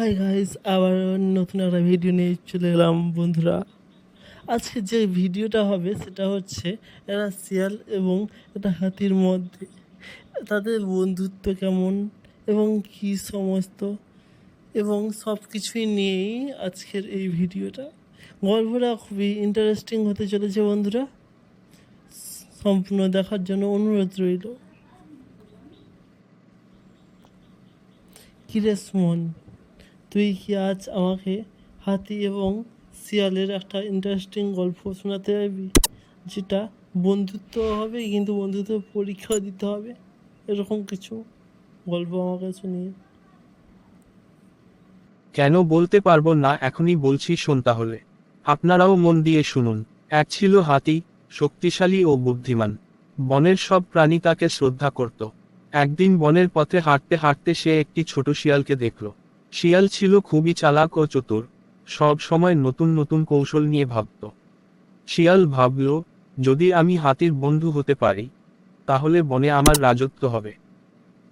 Hi guys আবার নতুন একটা ভিডিও নিয়ে চলে এলাম বন্ধুরা। আজকে যে ভিডিওটা হবে সেটা হচ্ছে এরা শিয়াল এবং একটা হাতির মধ্যে। তাদের বন্ধুত্ব কেমন এবং কি সমস্ত এবং সব কিছুই নিয়েই আজকের এই ভিডিওটা গল্পটা খুবই ইন্টারেস্টিং হতে চলেছে বন্ধুরা। সম্পূর্ণ দেখার জন্য অনুরোধ রইল। কিরে সুমন তুই কি আজ আমাকে হাতি এবং শিয়ালের একটা ইন্টারেস্টিং গল্প শোনাতে পারবি? যেটা বন্ধুত্ব হবে, কিন্তু বন্ধুত্ব পরীক্ষা দিতে হবে। এরকম কিছু গল্প আমাকে শুনিয়ে। কেন বলতে পারব না, এখনই বলছি শোন তাহলে। আপনারাও মন দিয়ে শুনুন। এক ছিল হাতি, শক্তিশালী ও বুদ্ধিমান। বনের সব প্রাণী তাকে শ্রদ্ধা করত। একদিন বনের পথে হাঁটতে হাঁটতে সে একটি ছোট শিয়ালকে দেখল। শিয়াল ছিল খুবই চালাক ও চতুর, সব সময় নতুন নতুন কৌশল নিয়ে ভাবত। শিয়াল ভাবল, যদি আমি হাতির বন্ধু হতে পারি, তাহলে বনে আমার রাজত্ব হবে।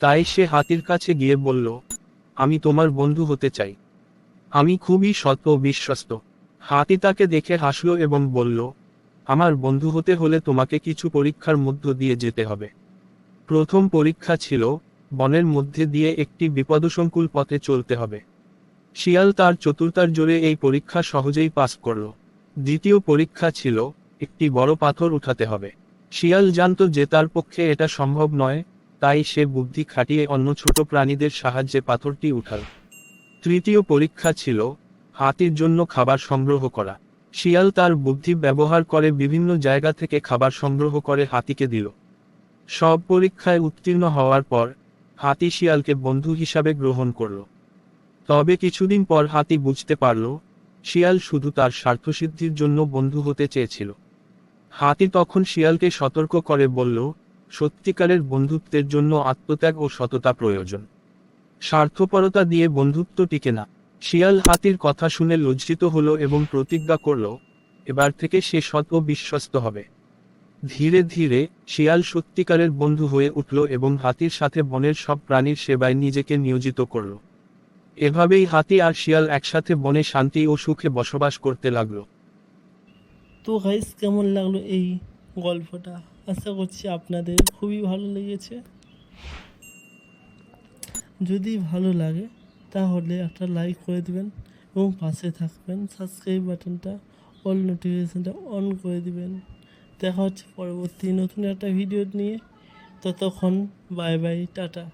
তাই সে হাতির কাছে গিয়ে বলল, আমি তোমার বন্ধু হতে চাই। আমি খুবই সৎ ও বিশ্বস্ত। হাতি তাকে দেখে হাসল এবং বলল, আমার বন্ধু হতে হলে তোমাকে কিছু পরীক্ষার মধ্য দিয়ে যেতে হবে। প্রথম পরীক্ষা ছিল বনের মধ্যে দিয়ে একটি বিপদসংকুল পথে চলতে হবে। শিয়াল তার চতুর্তার জোরে এই পরীক্ষা সহজেই পাস করল। দ্বিতীয় পরীক্ষা ছিল, একটি বড় পাথর উঠাতে হবে। শিয়াল জানত যে তার পক্ষে এটা সম্ভব নয়, তাই সে বুদ্ধি খাটিয়ে অন্য ছোট প্রাণীদের সাহায্যে পাথরটি উঠাল। তৃতীয় পরীক্ষা ছিল, হাতির জন্য খাবার সংগ্রহ করা। শিয়াল তার বুদ্ধি ব্যবহার করে বিভিন্ন জায়গা থেকে খাবার সংগ্রহ করে হাতিকে দিল। সব পরীক্ষায় উত্তীর্ণ হওয়ার পর হাতি শিয়ালকে বন্ধু হিসাবে গ্রহণ করল। তবে কিছুদিন পর হাতি বুঝতে পারল, শিয়াল শুধু তার স্বার্থসিদ্ধির জন্য বন্ধু হতে চেয়েছিল। হাতি তখন শিয়ালকে সতর্ক করে বলল, সত্যিকারের বন্ধুত্বের জন্য আত্মত্যাগ ও সততা প্রয়োজন। স্বার্থপরতা দিয়ে বন্ধুত্ব টিকে না। শিয়াল হাতির কথা শুনে লজ্জিত হলো এবং প্রতিজ্ঞা করল, এবার থেকে সে সৎ ও বিশ্বস্ত হবে। ধীরে ধীরে, শিয়াল সত্যিকারের বন্ধু হয়ে উঠল এবং হাতির সাথে বনের সব প্রাণীর সেবায় নিজেকে নিয়োজিত করল। এভাবেই হাতি আর শিয়াল একসাথে বনে শান্তি ও সুখে বসবাস করতে লাগল। তো গাইস কেমন লাগল এই গল্পটা? আশা করছি আপনাদের খুবই ভালো লেগেছে। যদি ভালো লাগে, তাহলে একটা লাইক করে দেবেন এবং পাশে থাকবেন। সাবস্ক্রাইব বাটনটা অল নোটিফিকেশানটা অন করে দিবেন। দেখা হচ্ছে পরবর্তী নতুন একটা ভিডিও নিয়ে। ততক্ষণ বাই বাই টাটা।